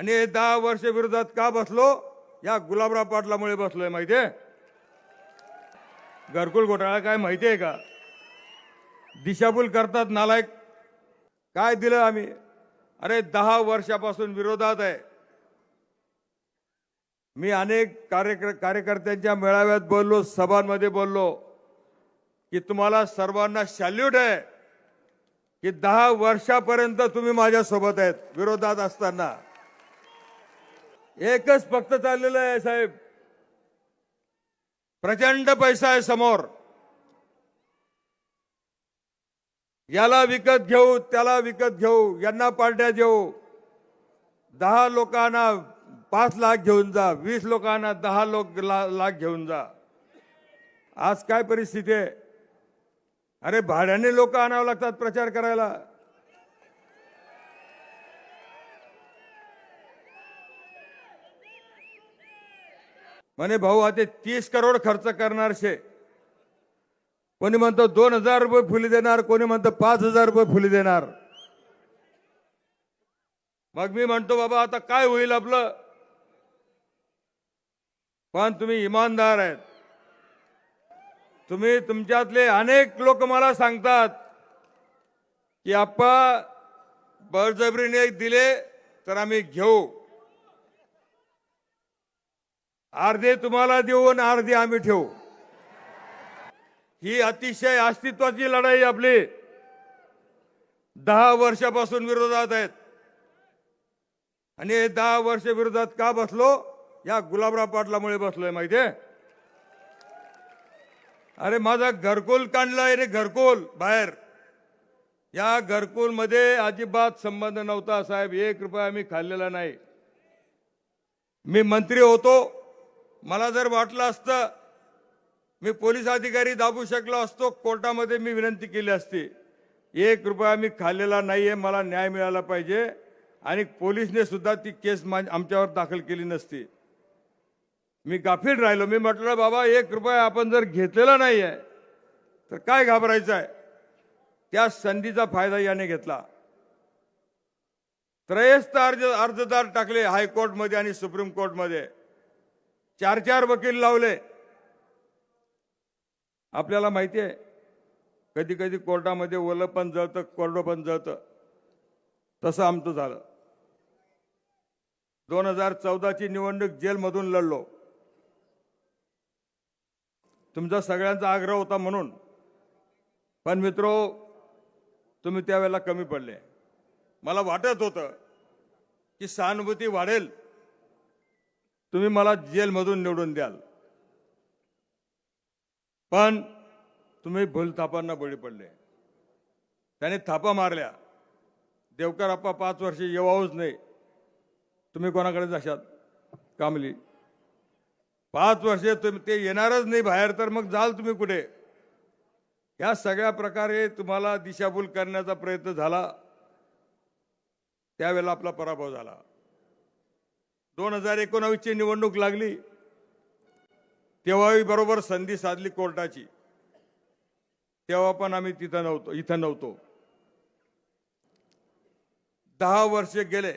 आणि हे दहा वर्ष विरोधात का बसलो? या गुलाबराव पाटलामुळे बसलोय माहितीये घरकुल घोटाळा काय माहितीये का? दिशाभूल करतात नालायक. काय दिलं आम्ही? अरे दहा वर्षापासून विरोधात आहे. मी अनेक कार्यकर कार्यकर्त्यांच्या मेळाव्यात बोललो सभांमध्ये बोललो की तुम्हाला सर्वांना सॅल्यूट आहे की दहा वर्षापर्यंत तुम्ही माझ्या सोबत आहेत विरोधात असताना. एकच फक्त चाललेलं आहे साहेब. प्रचंड पैसा आहे समोर. याला विकत घेऊ त्याला विकत घेऊ यांना पार्ट्या देऊ. दहा लोकांना पाच लाख घेऊन जा वीस लोकांना दहा लोक ला- लाख घेऊन जा. आज काय परिस्थिती आहे? अरे भाड्याने लोक आणावं लागतात प्रचार करायला. म्हणे भाऊ आता तीस करोड खर्च करणार शे. कोणी म्हणतो दोन हजार रुपये फुली देणार. कोणी म्हणतो पाच हजार रुपये फुली देणार. मग मी म्हणतो बाबा आता काय होईल आपलं? पण तुम्ही इमानदार आहेत. तुम्ही तुमच्यातले अनेक लोक मला सांगतात की आप्पा बळजबरीने दिले तर आम्ही घेऊ. अर्धे तुम्हाला देऊ आणि अर्धे आम्ही ठेवू. ही अतिशय अस्तित्वाची लढाई आपली. दहा वर्षापासून विरोधात आहेत. आणि हे दहा वर्ष विरोधात का बसलो? या गुलाबराव पाटलामुळे बसलोय माहितीये? अरे माझा घरकुल काढलाय रे घरकुल बाहेर. या घरकुलमध्ये अजिबात संबंध नव्हता साहेब. एक रुपया आम्ही खाल्लेला नाही. मी मंत्री होतो. मला जर वाटलं असतं मी पोलीस अधिकारी दाबू शकलो असतो कोर्टामध्ये मी विनंती केली असती. एक रुपया मी खाल्लेला नाही आहे मला न्याय मिळाला पाहिजे. आणि पोलिसने सुद्धा ती केस मा- आमच्यावर दाखल केली नसती. मी गाफील राहिलो. मी म्हटलं बाबा एक रुपया आपण जर घेतलेला नाही आहे तर काय घाबरायचं आहे त्या संधीचा फायदा याने घेतला. त्रयस्थ अर्ज अर्जदार टाकले हायकोर्टमध्ये आणि सुप्रीम कोर्टमध्ये. चार चार वकील लावले. आपल्याला माहिती आहे कधी कधी कोर्टामध्ये ओलं पण जळतं कोरडं पण जळतं. तसं आमचं झालं. दोन हजार चौदाची निवडणूक जेलमधून लढलो. तुमचा सगळ्यांचा आग्रह होता म्हणून. पण मित्रो तुम्ही त्यावेळेला कमी पडले. मला वाटत होतं की सहानुभूती वाढेल. तुम्ही मला जेलमधून निवडून द्याल. पण तुम्ही भूलथापांना बळी पडले. त्याने थापा मारल्या. देवकर आप्पा पाच वर्ष येवाऊच नाही. तुम्ही कोणाकडे जाशात कामली. पाच वर्षे तुम्ही ते येणारच नाही बाहेर तर मग जाल तुम्ही कुठे? या सगळ्या प्रकारे तुम्हाला दिशाभूल करण्याचा प्रयत्न झाला. त्यावेळेला आपला पराभव झाला. दोन हजार एकोणावीसची निवडणूक लागली तेव्हाही बरोबर संधी साधली कोर्टाची. तेव्हा पण आम्ही तिथं नव्हतो इथं नव्हतो. दहा वर्ष गेले.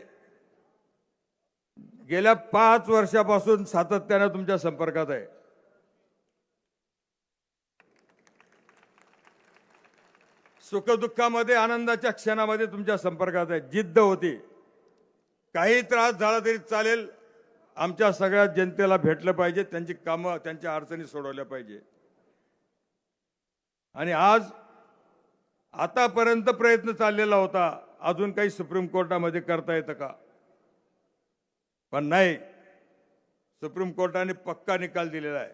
गेल्या पाच वर्षापासून सातत्यानं तुमच्या संपर्कात आहे. सुखदुःखामध्ये आनंदाच्या क्षणामध्ये तुमच्या संपर्कात आहे. जिद्द होती. काही त्रास झाला तरी चालेल. आमच्या सगळ्या जनतेला भेटलं पाहिजे त्यांची कामं त्यांच्या अडचणी सोडवल्या पाहिजे. आणि आज आतापर्यंत प्रयत्न चाललेला होता अजून काही सुप्रीम कोर्टामध्ये करता येतं का? पण नाही. सुप्रीम कोर्टाने पक्का निकाल दिलेला आहे.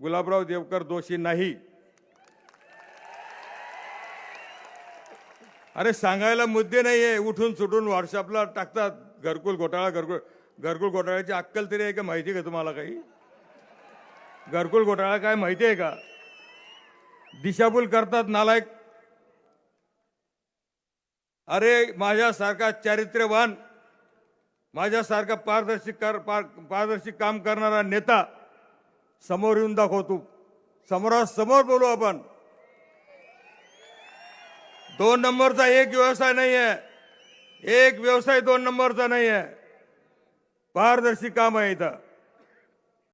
गुलाबराव देवकर दोषी नाही. अरे सांगायला मुद्दे नाही आहे उठून सुटून व्हॉट्सअपला टाकतात. घरकुल घोटाळा घरकुल घरकुल घोटाळ्याची अक्कल तरी आहे का? माहिती आहे का तुम्हाला काही? घरकुल घोटाळा काय माहिती आहे का? दिशाभूल करतात नालायक. अरे माझ्यासारखा चारित्र्यवान माझ्यासारखा पारदर्शी कर पार पारदर्शी काम करणारा नेता समोर येऊन दाखवतो समोरासमोर बोलू आपण. दोन नंबरचा एक व्यवसाय नाही आहे एक व्यवसाय दोन नंबरचा नाही आहे पारदर्शी काम आहे इथं.